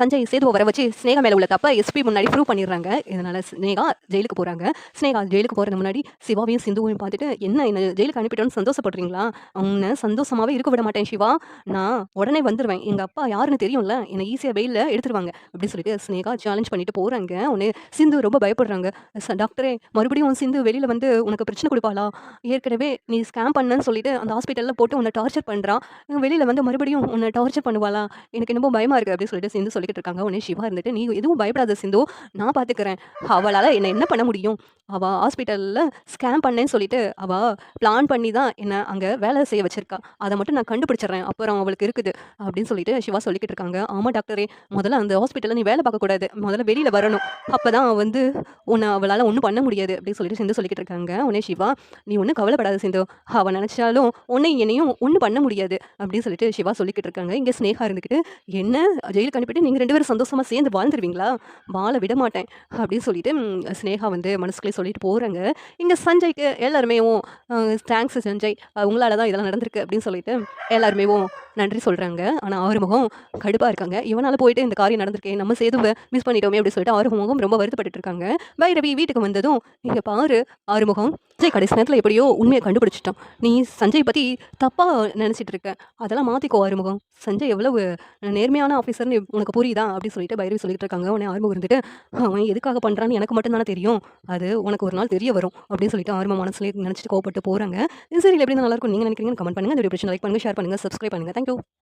தஞ்சை சேதுவை வர வச்சு ஸ்னேகா மேலே உள்ள தப்பை எஸ்பி முன்னாடி ப்ரூவ் பண்ணிடுறாங்க. இதனால் ஸ்னேகா ஜெயிலுக்கு போகிறாங்க ஸ்னேகா ஜெயிலுக்கு போகிறது முன்னாடி சிவாவையும் சிந்துவையும் பார்த்துட்டு என்ன என்ன ஜெயிலுக்கு அனுப்பிட்டோன்னு சந்தோஷப்படுறீங்களா? உன்னை சந்தோஷமாகவே இருக்க விட மாட்டேன் சிவா. நான் உடனே வந்துடுவேன் எங்கள் அப்பா யாருன்னு தெரியும்ல? என்னை ஈஸியாக வெயிலில் எடுத்துருவாங்க. அப்படின்னு சொல்லிட்டு ஸ்னேகா சேலஞ்ச் பண்ணிட்டு போகிறாங்க உடனே சிந்து ரொம்ப பயப்படுறாங்க. டாக்டரே மறுபடியும் உன் சிந்து வெளியில் வந்து உனக்கு பிரச்சனை கொடுப்பாளா? ஏற்கனவே நீ ஸ்கேம் பண்ணன்னு சொல்லிட்டு அந்த ஹாஸ்பிட்டலில் போட்டு உன்னை டார்ச்சர் பண்ணுறான் வெளியில் வந்து மறுபடியும் உன்னை டார்ச்சர் பண்ணுவாளா? எனக்கு என்னமோ பயமாக இருக்குது அப்படின்னு சொல்லிட்டு சிந்து சொல்லிக்கிட்டு இருக்காங்க உடனே சிவா இருந்துட்டு நீ எதுவும் பயப்படாத சிந்து. நான் பார்த்துக்கிறேன் அவளால் என்ன என்ன பண்ண முடியும்? அவள் ஹாஸ்பிட்டலில் ஸ்கேம் பண்ணேன்னு சொல்லிட்டு அவள் பிளான் பண்ணி தான் என்னை அங்கே வேலை செய்ய வச்சிருக்கா. அதை மட்டும் நான் கண்டுபிடிச்சிடுறேன் அப்புறம் அவளுக்கு இருக்குது. அப்படின்னு சொல்லிட்டு சிவா சொல்லிக்கிட்டு இருக்காங்க ஆமாம் டாக்டரே முதல்ல அந்த ஹாஸ்பிட்டலில் நீ வேலை பார்க்கக்கூடாது முதல்ல வெளியில் வரணும். அப்போ தான் வந்து உன்னை அவளால் ஒன்றும் பண்ண முடியாது. அப்படின்னு சொல்லிட்டு சிந்து சொல்லிக்கிட்டு இருக்காங்க உடனே சிவா நீ ஒன்றும் கவலைப்படாத சிந்து. அவள் நினச்சாலும் உன்னை என்னையும் ஒன்றும் பண்ண முடியாது. அப்படின்னு சொல்லிட்டு சிவா சொல்லிக்கிட்டு இருக்காங்க இங்கே ஸ்னேகா இருந்துக்கிட்டு என்ன? ஜெயிலுக்கு அனுப்பிட்டு நீங்கள் ரெண்டு பேரும் சந்தோஷமாக சேர்ந்து வாழ்ந்துருவீங்களா? வாழ விட மாட்டேன் அப்படின்னு சொல்லிட்டு ஸ்னேகா வந்து மனசுக்குள்ளே சொல்லிட்டு போகிறாங்க இங்கே சஞ்சய்க்கு எல்லாருமே தேங்க்ஸ் சஞ்சய் உங்களால் தான் இதெல்லாம் நடந்திருக்கு அப்படின்னு சொல்லிட்டு எல்லாருமே நன்றி சொல்கிறாங்க ஆனால் ஆறுமுகம் கடுப்பாக இருக்காங்க. இவனால் போயிட்டு இந்த காரியம் நடந்திருக்கேன் நம்ம சேதுவை மிஸ் பண்ணிட்டோமே அப்படின்னு சொல்லிட்டு ஆறுமுகம் ரொம்ப வருத்தப்பட்டு இருக்காங்க பைரவி வீட்டுக்கு வந்ததும் இங்கே பாரு ஆறுமுகம் சஞ்சய் கடைசி நேரத்தில் எப்படியோ உண்மையை கண்டுபிடிச்சிட்டோம் நீ சஞ்சய் பற்றி தப்பாக நினச்சிட்டு இருக்க அதெல்லாம் மாற்றிக்கோ ஆறுமுகம். சஞ்சய் எவ்வளவு நேர்மையான ஆஃபீஸர்னு உனக்கு புரியுதா? அப்படின்னு சொல்லிட்டு பைரவி சொல்லிட்டு இருக்காங்க. உடனே ஆர்வம் இருந்துட்டு அவன் எதுக்காக பண்ணுறான்னு எனக்கு மட்டும் தானே தெரியும். அது உனக்கு ஒரு நாள் தெரிய வரும். அப்படின்னு சொல்லிட்டு ஆர்வம் மனசுலேயே நினச்சிட்டு கோவப்பட்டு போகிறாங்க சரி எப்படி நல்லா இருக்கும்? நீங்கள் நினைக்கிறீங்கன்னு கமெண்ட் பண்ணுங்கள் இந்த வீடியோ லைக் பண்ணுங்கள் ஷேர் பண்ணுங்கள் சப்ஸ்கிரைப் பண்ணுங்கள் தேங்க்யூ